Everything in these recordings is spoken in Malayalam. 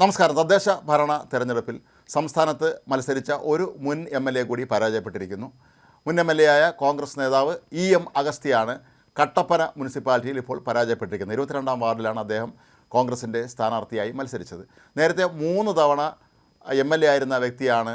നമസ്കാരം. തദ്ദേശ ഭരണ തെരഞ്ഞെടുപ്പിൽ സംസ്ഥാനത്ത് മത്സരിച്ച ഒരു മുൻ എം എൽ എ കൂടി പരാജയപ്പെട്ടിരിക്കുന്നു. മുൻ എം എൽ എ ആയ കോൺഗ്രസ് നേതാവ് ഇ എം അഗസ്തിയാണ് കട്ടപ്പന മുനിസിപ്പാലിറ്റിയിൽ ഇപ്പോൾ പരാജയപ്പെട്ടിരിക്കുന്നത്. ഇരുപത്തിരണ്ടാം വാർഡിലാണ് അദ്ദേഹം കോൺഗ്രസിന്റെ സ്ഥാനാർത്ഥിയായി മത്സരിച്ചത്. നേരത്തെ മൂന്ന് തവണ എം എൽ എ ആയിരുന്ന വ്യക്തിയാണ്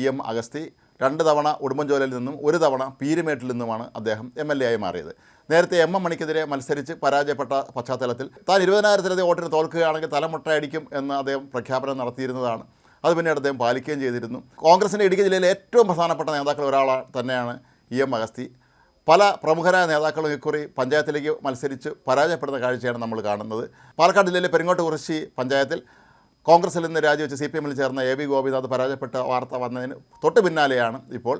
ഇ എം അഗസ്തി. രണ്ട് തവണ ഉടുമ്പൻചോലയിൽ നിന്നും ഒരു തവണ പീരുമേട്ടിൽ നിന്നുമാണ് അദ്ദേഹം എം എൽ എ ആയി മാറിയത്. നേരത്തെ എം എം മണിക്കെതിരെ മത്സരിച്ച് പരാജയപ്പെട്ട പശ്ചാത്തലത്തിൽ താൻ ഇരുപതിനായിരത്തിലധികം വോട്ടിന് തോൽക്കുകയാണെങ്കിൽ തലമുട്ടയടിക്കും എന്ന് അദ്ദേഹം പ്രഖ്യാപനം നടത്തിയിരുന്നതാണ്. അത് പിന്നീട് അദ്ദേഹം പാലിക്കുകയും ചെയ്തിരുന്നു. കോൺഗ്രസിന്റെ ഇടുക്കി ജില്ലയിലെ ഏറ്റവും പ്രധാനപ്പെട്ട നേതാക്കൾ ഒരാളാണ് തന്നെയാണ് ഇ എം അഗസ്തി. പല പ്രമുഖരായ നേതാക്കളും ഇക്കുറി പഞ്ചായത്തിലേക്ക് മത്സരിച്ച് പരാജയപ്പെടുന്ന കാഴ്ചയാണ് നമ്മൾ കാണുന്നത്. പാലക്കാട് ജില്ലയിലെ പെരിങ്ങോട്ട് കുറിശി പഞ്ചായത്തിൽ കോൺഗ്രസിൽ നിന്ന് രാജിവെച്ച് സി പി എമ്മിൽ ചേർന്ന എ വി ഗോപിനാഥ് പരാജയപ്പെട്ട വാർത്ത വന്നതിന് തൊട്ട് പിന്നാലെയാണ് ഇപ്പോൾ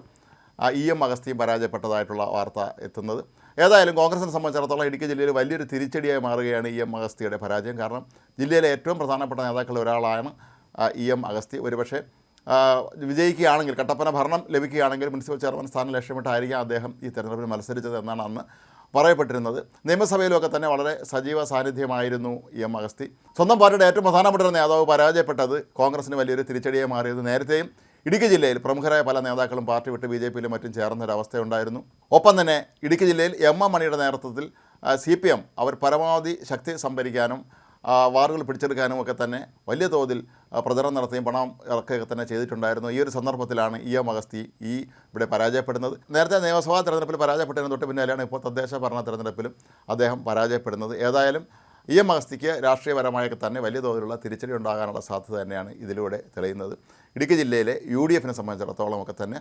ഇ എം അഗസ്തിയും പരാജയപ്പെട്ടതായിട്ടുള്ള വാർത്ത എത്തുന്നത്. ഏതായാലും കോൺഗ്രസിനെ സംബന്ധിച്ചിടത്തോളം ഇടുക്കി ജില്ലയിൽ വലിയൊരു തിരിച്ചടിയായി മാറുകയാണ് ഇ എം അഗസ്തിയുടെ പരാജയം. കാരണം ജില്ലയിലെ ഏറ്റവും പ്രധാനപ്പെട്ട നേതാക്കളിൽ ഒരാളാണ് ഇ എം അഗസ്തി. ഒരുപക്ഷെ വിജയിക്കുകയാണെങ്കിൽ കട്ടപ്പന ഭരണം ലഭിക്കുകയാണെങ്കിൽ മുനിസിപ്പൽ ചെയർമാൻ സ്ഥാനം ലക്ഷ്യമിട്ടായിരിക്കാം അദ്ദേഹം ഈ തെരഞ്ഞെടുപ്പിൽ മത്സരിച്ചത് എന്നാണ് അന്ന് പറയപ്പെട്ടിരുന്നത്. നിയമസഭയിലൊക്കെ തന്നെ വളരെ സജീവ സാന്നിധ്യമായിരുന്നു എം അഗസ്തി. സ്വന്തം പാർട്ടിയുടെ ഏറ്റവും പ്രധാനപ്പെട്ട നേതാവ് പരാജയപ്പെട്ടത് കോൺഗ്രസിന് വലിയൊരു തിരിച്ചടിയായി മാറിയത് നേരത്തെയും ഇടുക്കി ജില്ലയിൽ പ്രമുഖരായ പല നേതാക്കളും പാർട്ടി വിട്ട് ബി ജെ പിയിലും മറ്റും ചേർന്നൊരവസ്ഥയുണ്ടായിരുന്നു. ഒപ്പം തന്നെ ഇടുക്കി ജില്ലയിൽ എം എം മണിയുടെ നേതൃത്വത്തിൽ സി പി എം അവർ പരമാവധി ശക്തി സംഭരിക്കാനും ആ, വാർഡുകൾ പിടിച്ചെടുക്കാനും ഒക്കെ തന്നെ വലിയ തോതിൽ പ്രചരണം നടത്തുകയും പണം ഇറക്കുകയൊക്കെ തന്നെ ചെയ്തിട്ടുണ്ടായിരുന്നു. ഈ ഒരു സന്ദർഭത്തിലാണ് ഇ എം അഗസ്തി ഈ ഇവിടെ പരാജയപ്പെടുന്നത്. നേരത്തെ നിയമസഭാ തെരഞ്ഞെടുപ്പിൽ പരാജയപ്പെട്ടതിന് തൊട്ട് പിന്നാലെയാണ് ഇപ്പോൾ തദ്ദേശ ഭരണ തെരഞ്ഞെടുപ്പിലും അദ്ദേഹം പരാജയപ്പെടുന്നത്. ഏതായാലും ഇ എം അഗസ്തിക്ക് രാഷ്ട്രീയപരമായൊക്കെ തന്നെ വലിയ തോതിലുള്ള തിരിച്ചടി ഉണ്ടാകാനുള്ള സാധ്യത തന്നെയാണ് ഇതിലൂടെ തെളിയുന്നത്. ഇടുക്കി ജില്ലയിലെ യു ഡി എഫിനെ സംബന്ധിച്ചിടത്തോളം ഒക്കെ തന്നെ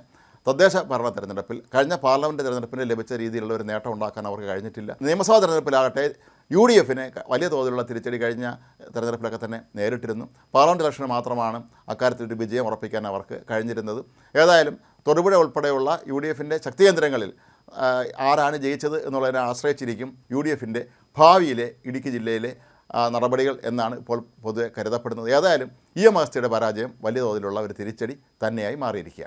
തദ്ദേശ ഭരണ തെരഞ്ഞെടുപ്പിൽ കഴിഞ്ഞ പാർലമെന്റ് തെരഞ്ഞെടുപ്പിന് ലഭിച്ച രീതിയിലുള്ള ഒരു നേട്ടം ഉണ്ടാക്കാൻ അവർക്ക് കഴിഞ്ഞിട്ടില്ല. നിയമസഭാ തെരഞ്ഞെടുപ്പിലാകട്ടെ യു ഡി എഫിന് വലിയ തോതിലുള്ള തിരിച്ചടി കഴിഞ്ഞ തെരഞ്ഞെടുപ്പിലൊക്കെ തന്നെ നേരിട്ടിരുന്നു. പാർലമെന്റ് ഇലക്ഷന് മാത്രമാണ് അക്കാര്യത്തിൽ ഒരു വിജയം ഉറപ്പിക്കാൻ അവർക്ക് കഴിഞ്ഞിരുന്നത്. ഏതായാലും തൊടുപുഴ ഉൾപ്പെടെയുള്ള യു ഡി എഫിന്റെ ശക്തികേന്ദ്രങ്ങളിൽ ആരാണ് ജയിച്ചത് എന്നുള്ളതിനെ ആശ്രയിച്ചിരിക്കും യു ഡി എഫിന്റെ ഭാവിയിലെ ഇടുക്കി ജില്ലയിലെ നടപടികൾ എന്നാണ് ഇപ്പോൾ പൊതുവെ കരുതപ്പെടുന്നത്. ഏതായാലും ഈ എം പരാജയം വലിയ തോതിലുള്ള ഒരു തിരിച്ചടി തന്നെയായി മാറിയിരിക്കുക